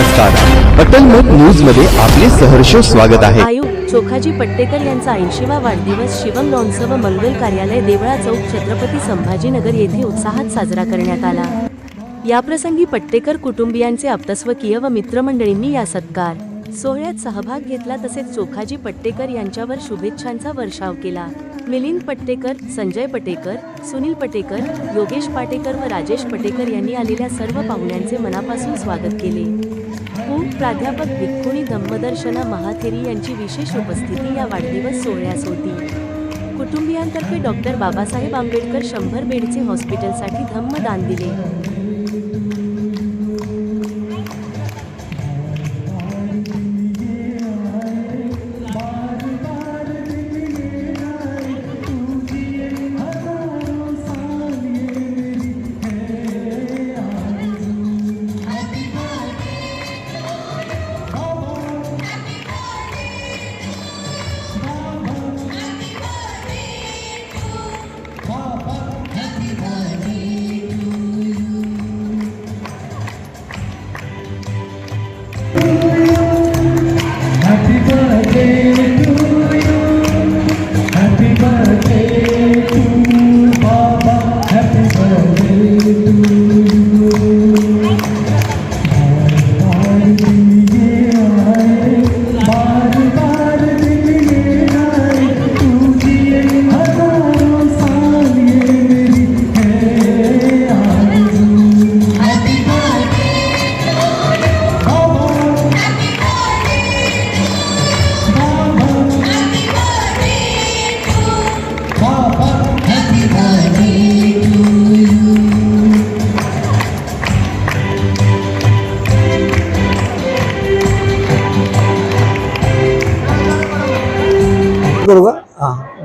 नमस्कार. अटलमत न्यूजमध्ये आपले सहर्ष स्वागत आहे. आयुक्त चोखाजी पट्टेकर यांचा ऐंशीवा वाढदिवस शिवम लॉन्सव मंगल कार्यालय देवळा चौक छत्रपती संभाजीनगर येथे उत्साहात साजरा करण्यात आला. याप्रसंगी पट्टेकर कुटुंबियांचे आप्तस्वकीय व मित्रमंडळींनी या सत्कार. सोहळ्यात सहभाग घेतला तसेच चोखाजी पट्टेकर यांच्यावर शुभेच्छांचा वर्षाव केला. मिलिंद पट्टेकर संजय पटेकर सुनील पटेकर योगेश पाटेकर व राजेश पटेकर यांनी आलेल्या सर्व पाहुण्यांचे मनापासून स्वागत केले. पु प्राध्यापक भिक्खुणी धम्मदर्शना महाथेरी यांची विशेष उपस्थिती या वाढदिवस सोहळ्यास होती. कुटुंबियांतर्फे डॉक्टर बाबासाहेब आंबेडकर शंभर बेडचे हॉस्पिटलसाठी धम्मदान दिले.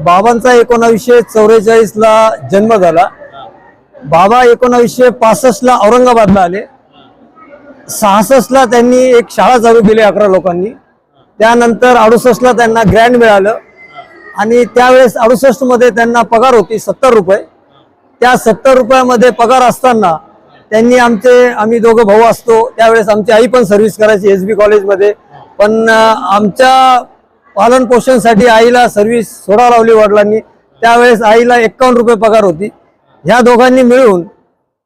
बाबांचा एकोणावीसशे चौवेचाळीस ला जन्म झाला. बाबा एकोणावीसशे पासष्ट ला औरंगाबादला आले. सहासष्ट ला त्यांनी एक शाळा चालू केली अकरा लोकांनी. त्यानंतर अडुसष्ट ला त्यांना ग्रँड मिळालं. आणि त्यावेळेस अडुसष्टमध्ये त्यांना पगार होती सत्तर रुपये. त्या सत्तर रुपयामध्ये पगार असताना त्यांनी आमचे आम्ही दोघं भाऊ असतो. त्यावेळेस आमची आई पण सर्व्हिस करायची एस बी कॉलेजमध्ये पण आमच्या पालन पोषणसाठी आईला सर्व्हिस सोडा लावली वडिलांनी. त्यावेळेस आईला एक्कावन्न रुपये पगार होती. ह्या दोघांनी मिळून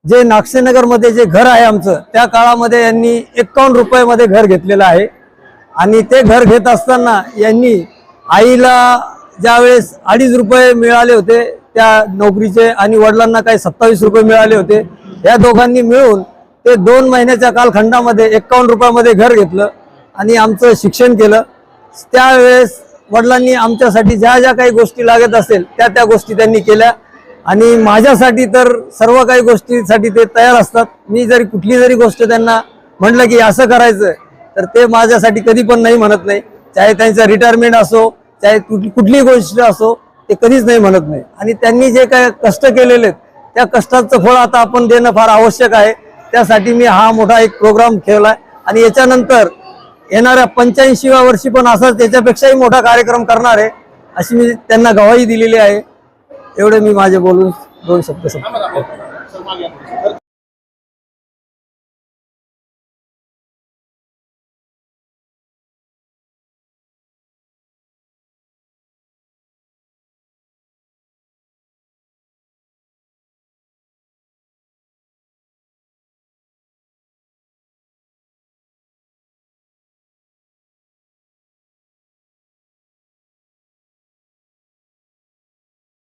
जे नागसेनगरमध्ये जे घर आहे आमचं त्या काळामध्ये यांनी एक्कावन्न रुपयामध्ये घर घेतलेलं आहे. आणि ते घर घेत असताना यांनी आईला ज्यावेळेस अडीच रुपये मिळाले होते त्या नोकरीचे आणि वडिलांना काही सत्तावीस रुपये मिळाले होते. या दोघांनी मिळून ते दोन महिन्याच्या कालखंडामध्ये एक्कावन्न रुपयामध्ये घर घेतलं आणि आमचं शिक्षण केलं. त्यावेळेस वडिलांनी आमच्यासाठी ज्या ज्या काही गोष्टी लागत असेल त्या त्या गोष्टी त्यांनी केल्या. आणि माझ्यासाठी तर सर्व काही गोष्टीसाठी ते तयार असतात. मी जरी कुठली जरी गोष्ट त्यांना म्हटलं की असं करायचं तर ते माझ्यासाठी कधी पण नाही म्हणत नाही. चाहे त्यांचं रिटायरमेंट असो चाहे कुठ- कुठलीही गोष्ट असो ते कधीच नाही म्हणत नाही. आणि त्यांनी जे काय कष्ट केलेले आहेत त्या कष्टाचं फळ आता आपण देणं फार आवश्यक आहे. त्यासाठी मी हा मोठा एक प्रोग्राम ठेवला आणि याच्यानंतर येणाऱ्या पंच्याऐंशीव्या वर्षी पण असाच त्याच्यापेक्षाही मोठा कार्यक्रम करणार आहे अशी मी त्यांना गवाही दिलेली आहे. एवढे मी माझे बोलून दोन शब्द सांगतो